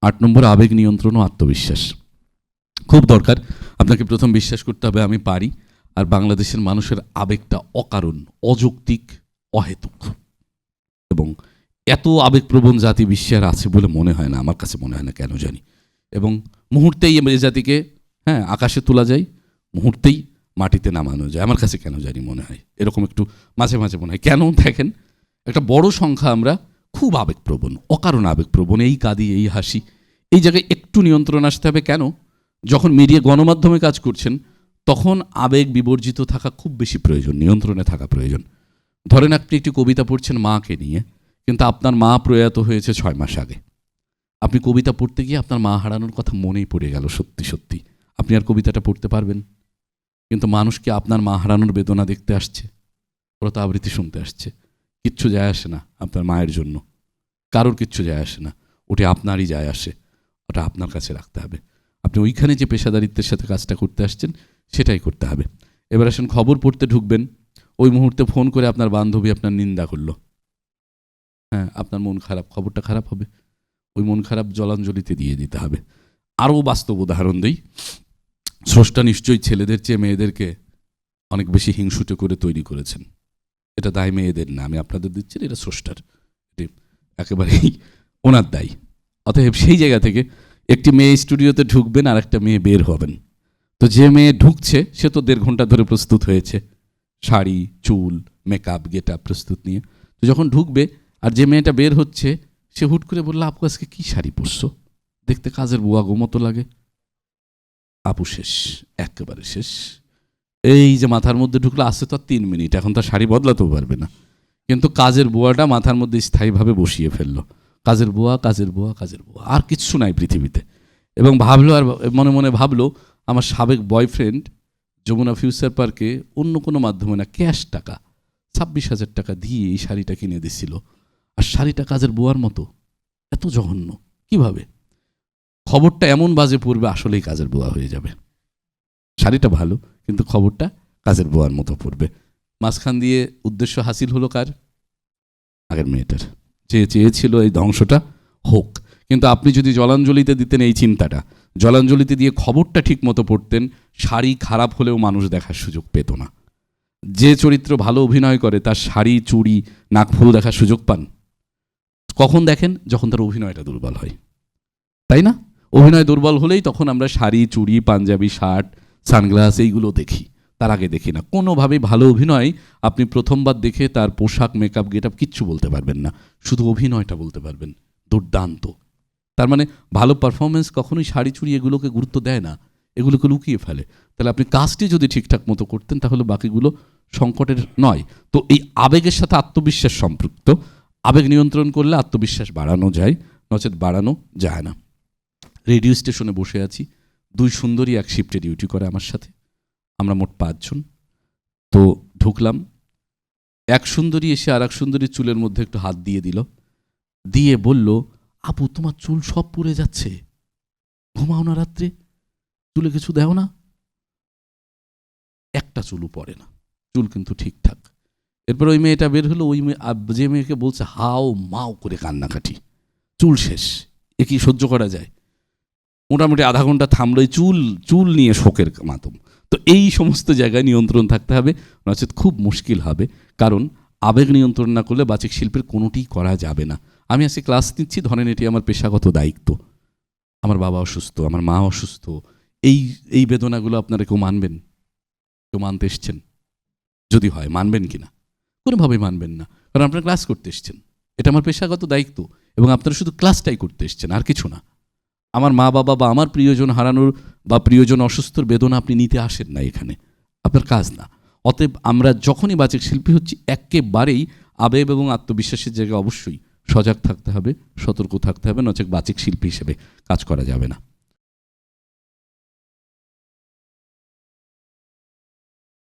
আট নম্বর আবেগ নিয়ন্ত্রণ ও আত্মবিশ্বাস। খুব দরকার। আপনাকে প্রথম বিশ্বাস করতে হবে, আমি পারি। আর বাংলাদেশের মানুষের আবেগটা অকারণ, অযৌক্তিক, অহেতুক। এবং এত আবেগপ্রবণ জাতি বিশ্বে আর আছে বলে মনে হয় না, আমার কাছে মনে হয় না, কেন জানি। এবং মুহূর্তেই এ জাতিকে হ্যাঁ আকাশে তোলা যায়, মুহূর্তেই মাটিতে নামানো যায়। আমার কাছে কেন জানি মনে হয়। এরকম একটু মাঝে মাঝে মনে হয়। কেন? দেখেন, একটা বড় সংখ্যা আমরা খুব আবেগপ্রবণ, অকারণ আবেগপ্রবণ, এই কাঁদি, এই হাসি। এই জায়গায় একটু নিয়ন্ত্রণ আসতে হবে কেন? যখন মিডিয়া গণমাধ্যমে কাজ করছেন, তখন আবেগ বিবর্জিত থাকা খুব বেশি প্রয়োজন, নিয়ন্ত্রণে থাকা প্রয়োজন। ধরেন আপনি একটি কবিতা পড়ছেন মাকে নিয়ে, কিন্তু আপনার মা প্রয়াত হয়েছে ছয় মাস আগে। আপনি কবিতা পড়তে গিয়ে আপনার মা হারানোর কথা মনেই পড়ে গেল সত্যি সত্যি। আপনি আর কবিতাটা পড়তে পারবেন। কিন্তু মানুষকে আপনার মা হারানোর বেদনা দেখতে আসছে? ওরা তো আবৃত্তি শুনতে আসছে। কিচ্ছু যায় আসে না আপনার মায়ের জন্য। কারোর কিচ্ছু যায় আসে না। ওটা আপনারই যায় আসে। ওটা আপনার কাছে রাখতে হবে। আপনি ওইখানে যে পেশাদারিত্বের সাথে কাজটা করতে আসছেন, সেটাই করতে হবে। এবার আসেন খবর পড়তে ঢুকবেন। ওই মুহূর্তে ফোন করে আপনার বান্ধবী আপনার নিন্দা করল। হ্যাঁ আপনার মন খারাপ, খবরটা খারাপ হবে। ওই মন খারাপ জলাঞ্জলিতে দিয়ে দিতে হবে। আরও বাস্তব উদাহরণ দিই। স্রষ্টা নিশ্চয়ই ছেলেদের চেয়ে মেয়েদেরকে অনেক বেশি হিংসুটে করে তৈরি করেছেন। এটা দায় মেয়েদের না। আমি আপনাদের দিচ্ছি এটা স্রষ্টার। একেবারেই ওনার দায়। অতএব সেই জায়গা থেকে একটি মেয়ে স্টুডিওতে ঢুকবেন আর একটা মেয়ে বের হবেন। তো যে মেয়ে ঢুকছে, সে তো দেড় ঘণ্টা ধরে প্রস্তুত হয়েছে। শাড়ি, চুল মেকআপ গেট আপ প্রস্তুত নিয়ে। তো যখন ঢুকবে আর যে মেয়েটা বের হচ্ছে, সে হুট করে বলল, আপু, আজকে কী শাড়ি পরছো? দেখতে কাজের বুয়া গো মতো লাগে। আপু, শেষ, একেবারে শেষ। এই যে মাথার মধ্যে ঢুকলো আসছে তো আর তিন মিনিট, এখন তো শাড়ি বদলাতেও পারবে না। কিন্তু কাজের বুয়াটা মাথার মধ্যে স্থায়ীভাবে বসিয়ে ফেলল। কাজের বুয়া কাজের বুয়া কাজের বুয়া। আর কিচ্ছু নাই পৃথিবীতে। এবং ভাবলো আর মনে মনে ভাবলো, আমার সাবেক বয়ফ্রেন্ড যমুনা ফিউচার পার্কে অন্য কোনো মাধ্যমে না ক্যাশ টাকা, ছাব্বিশ হাজার টাকা দিয়ে এই শাড়িটা কিনে দিছিল। আর শাড়িটা কাজের বুয়ার মতো। এত জঘন্য। কীভাবে? খবরটা এমন বাজে পড়বে, আসলেই কাজের বুয়া হয়ে যাবে। শাড়িটা ভালো, কিন্তু খবরটা কাজের বুয়ার মতো পড়বে। মাঝখান দিয়ে উদ্দেশ্য হাসিল হলো কার? আগের মেয়েটার। যে চেয়েছিল এই ধ্বংসটা হোক। কিন্তু আপনি যদি জলাঞ্জলিতে দিতেন এই চিন্তাটা জলাঞ্জলিতে দিয়ে খবরটা ঠিক মতো পড়তেন শাড়ি খারাপ হলেও মানুষ দেখার সুযোগ পেত না। যে চরিত্র ভালো অভিনয় করে তার শাড়ি চুড়ি নাকফুল দেখার সুযোগ পান। কখন দেখেন? যখন তার অভিনয়টা দুর্বল হয়। তাই না? অভিনয় দুর্বল হলেই তখন আমরা শাড়ি চুড়ি পাঞ্জাবি শার্ট সানগ্লাস এইগুলো দেখি। তার আগে দেখি না। কোনোভাবেই ভালো অভিনয় আপনি প্রথমবার দেখে তার পোশাক মেকআপ গেট আপ কিচ্ছু বলতে পারবেন না। শুধু অভিনয়টা বলতে পারবেন। দুর্দান্ত। তার মানে ভালো পারফরমেন্স কখনোই শাড়ি, চুড়ি এগুলোকে গুরুত্ব দেয় না। এগুলোকে লুকিয়ে ফেলে। তাহলে আপনি কাজটি যদি ঠিকঠাক মতো করতেন, তাহলে বাকিগুলো সংকটের নয়। তো এই আবেগের সাথে আত্মবিশ্বাস সম্পৃক্ত। আবেগ নিয়ন্ত্রণ করলে আত্মবিশ্বাস বাড়ানো যায়, নচেত বাড়ানো যায় না। রেডিও স্টেশনে বসে আছি। দুই সুন্দরী এক শিফটে ডিউটি করে আমার সাথে। আমরা মোট পাঁচজন। তো ঢুকলাম। এক সুন্দরী এসে আর এক সুন্দরী চুলের মধ্যে একটু হাত দিয়ে দিল। দিয়ে বলল, আপু, তোমার চুল সব পুড়ে যাচ্ছে। ঘুমাও না রাত্রে। চুলে কিছু দেও না। একটা চুলও পড়ে না। চুল কিন্তু ঠিকঠাক। এরপর ওই মেয়েটা বের হলো। ওই মেয়ে যে মেয়েকে বলছে, হাও মাও করে কান্নাকাটি। চুল শেষ। এ কি সহ্য করা যায়? মোটামুটি আধা ঘণ্টা থামলোই চুল চুল নিয়ে শোকের মাতম তো এই সমস্ত জায়গায় নিয়ন্ত্রণ থাকতে হবে। নচেত খুব মুশকিল হবে। কারণ আবেগ নিয়ন্ত্রণ না করলে বাচিক শিল্পের কোনোটিই করা যাবে না। আমি আজকে ক্লাস নিচ্ছি, ধরেন এটি আমার পেশাগত দায়িত্ব। আমার বাবা অসুস্থ, আমার মা অসুস্থ। এই এই বেদনাগুলো আপনারা কেউ মানবেন? কেউ মানতে এসছেন? যদি হয়, মানবেন কি না কোনোভাবেই মানবেন না। কারণ আপনারা ক্লাস করতে এসছেন। এটা আমার পেশাগত দায়িত্ব এবং আপনারা শুধু ক্লাসটাই করতে এসছেন, আর কিছু না। আমার মা বাবা বা আমার প্রিয়জন হারানোর বা প্রিয়জন অসুস্থর বেদনা আপনি নিতে আসেন না এখানে। আপনার কাজ না। অতএব আমরা যখনই বাচক শিল্পী হচ্ছি, একেবারেই আবেগ এবং আত্মবিশ্বাসের জায়গায় অবশ্যই সজাগ থাকতে হবে, সতর্ক থাকতে হবে নচেক বাচিক শিল্পী হিসেবে কাজ করা যাবে না।